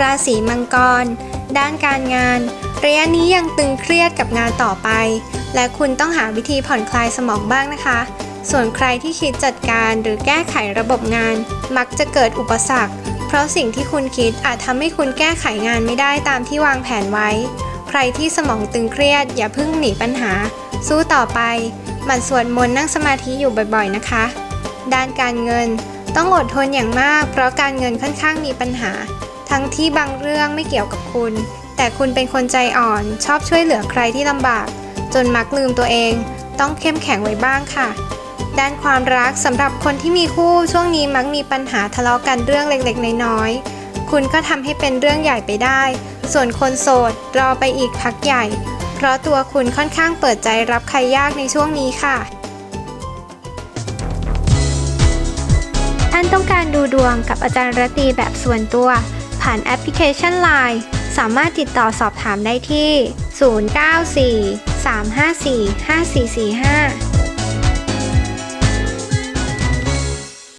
ราศีมังกร ด้านการงาน ระยะนี้ยังตึงเครียดกับงานต่อไป และคุณต้องหาวิธีผ่อนคลายสมองบ้างนะคะ ส่วนใครที่คิดจัดการหรือแก้ไขระบบงาน มักจะเกิดอุปสรรค เพราะสิ่งที่คุณคิดอาจทำให้คุณแก้ไขงานไม่ได้ตามที่วางแผนไว้ ใครที่สมองตึงเครียด อย่าเพิ่งหนีปัญหา สู้ต่อไป หมั่นสวดมนต์นั่งสมาธิอยู่บ่อยๆนะคะ ด้านการเงิน ต้องอดทนอย่างมาก เพราะการเงินค่อนข้างมีปัญหา ทั้งที่บางเรื่องไม่เกี่ยวกับคุณ แต่คุณเป็นคนใจอ่อน ชอบช่วยเหลือใครที่ลำบาก จนมักลืมตัวเอง ต้องเข้มแข็งไว้บ้างค่ะ ด้านความรักสำหรับคนที่มีคู่ช่วงนี้มักมีปัญหาทะเลาะกันเรื่องเล็กๆ น้อยๆ คุณก็ทำให้เป็นเรื่องใหญ่ไปได้ ส่วนคนโสดรอไปอีกพักใหญ่ เพราะตัวคุณค่อนข้างเปิดใจรับใครยากในช่วงนี้ค่ะ ท่ต้องการดูดวงกับอาจารย์รตีแบบส่วนตัว ผ่านแอปพลิเคชัน Line สามารถติดต่อสอบถามได้ที่ 094 354 5445